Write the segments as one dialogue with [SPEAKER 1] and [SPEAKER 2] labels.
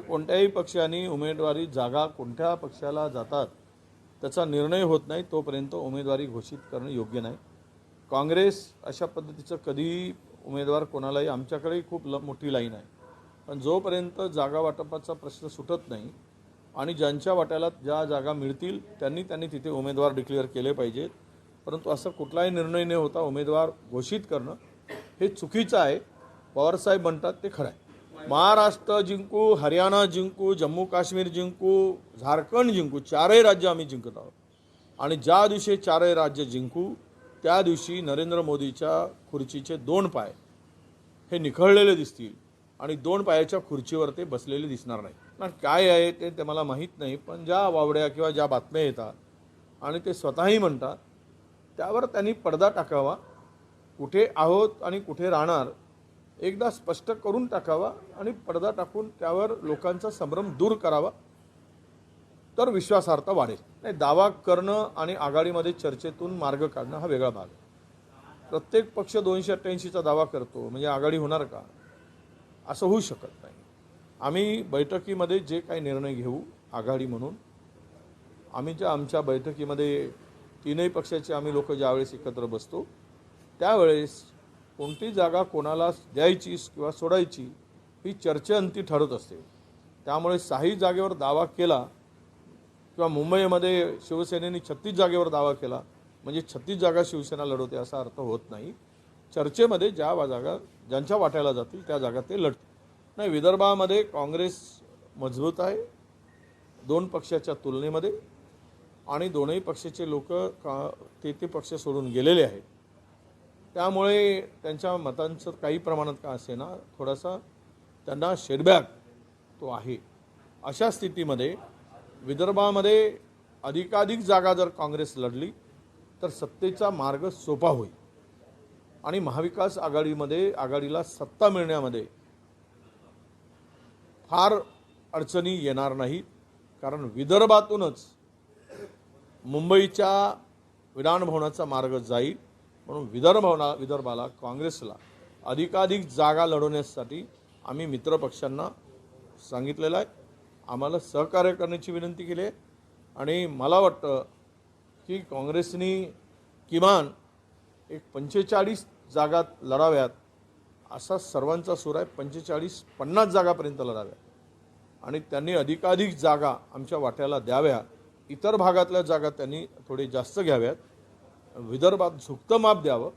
[SPEAKER 1] कोणत्याही पक्षाने उमेदवारी जागा कोणत्या पक्षाला जातात त्याचा निर्णय होत नाही तोपर्यंत उमेदवारी घोषित करणं योग्य नाही. काँग्रेस अशा पद्धतीचं कधीही उमेदवार कोणालाही आमच्याकडेही खूप ल मोठी लाईन आहे. पण जोपर्यंत जागा वाटपाचा प्रश्न सुटत नाही आणि ज्यांच्या वाट्याला ज्या जागा मिळतील त्यांनी त्यांनी तिथे उमेदवार डिक्लेअर केले पाहिजेत. परंतु असं कुठलाही निर्णय न होता उमेदवार घोषित करणं हे चुकीचं आहे. पवारसाहेब म्हणतात ते खरं आहे. महाराष्ट्र जिंकू हरियाणा जिंकू जम्मू काश्मीर जिंकू झारखंड जिंकू चारही राज्य आम्ही जिंकत आहोत. आणि ज्या दिवशी चारही राज्य जिंकू त्या दिवशी नरेंद्र मोदीच्या खुर्चीचे दोन पाय हे निखळलेले दिसतील आणि दोन पायाच्या खुर्चीवर ते बसलेले दिसणार नाही कारण काय आहे ते ते मला माहीत नाही पण ज्या वावड्या किंवा ज्या बातम्या येतात आणि ते स्वतःही म्हणतात त्यावर त्यांनी पडदा टाकावा. कुठे आहोत आणि कुठे राहणार एकदा स्पष्ट करून टाकावा आणि पडदा टाकून त्यावर लोकांचा संभ्रम दूर करावा तर विश्वासार्हता वाढेल. नाही दावा करणं आणि आघाडीमध्ये चर्चेतून मार्ग काढणं हा वेगळा भाग आहे. प्रत्येक पक्ष दोनशे अठ्ठ्याऐंशीचा दावा करतो म्हणजे आघाडी होणार का? असं होऊ शकत नाही. आम्ही बैठकीमध्ये जे काही निर्णय घेऊ आघाडी म्हणून आम्ही ज्या आमच्या बैठकीमध्ये तीनही पक्षाचे आम्ही लोक ज्यावेळेस एकत्र बसतो त्यावेळेस कोणती जागा कोणाला द्यायची किंवा सोडायची ही चर्चेअंती ठरत असते. त्यामुळे साही जागेवर दावा केला किंवा मुंबईमध्ये शिवसेनेने छत्तीस जागेवर दावा केला म्हणजे छत्तीस जागा शिवसेना लढवते असा अर्थ होत नाही. चर्चेमध्ये ज्या जागा ज्यांच्या वाट्याला जातील त्या जागा ते लढतील. नाही विदर्भामध्ये काँग्रेस मजबूत आहे दोन पक्षाच्या तुलनेमध्ये आणि दोनही पक्षाचे लोक का ते ते पक्ष सोडून गेलेले आहेत. त्यामुळे त्यांच्या मतांचं काही प्रमाणात का असेना थोडासा त्यांना शेडबॅक तो आहे. अशा स्थितीमध्ये विदर्भामध्ये अधिकाधिक जागा जर काँग्रेस लढली तर सत्तेचा मार्ग सोपा होईल. आणि महाविकास आघाडीमध्ये आघाडीला सत्ता मिळण्यामध्ये फार अडचणी येणार नाहीत. कारण विदर्भातूनच मुंबईच्या विधानभवनाचा मार्ग जाईल. म्हणून विदर्भवना विदर्भाला काँग्रेसला अधिकाधिक जागा लढवण्यासाठी आम्ही मित्रपक्षांना सांगितलेलं आहे. आम्हाला सहकार्य करण्याची विनंती केली आहे. आणि मला वाटतं की काँग्रेसनी किमान एक पंचेचाळीस जागा लढाव्यात असा सर्वांचा सूर आहे. पंचेचाळीस पन्नास जागापर्यंत लढाव्या आणि त्यांनी अधिकाधिक जागा आमच्या वाट्याला द्याव्या. इतर भागातल्या जागा त्यांनी थोडे जास्त घ्याव्यात. विदर्भात झुकतं माप द्यावं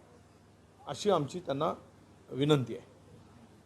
[SPEAKER 1] अशी आमची त्यांना विनंती आहे.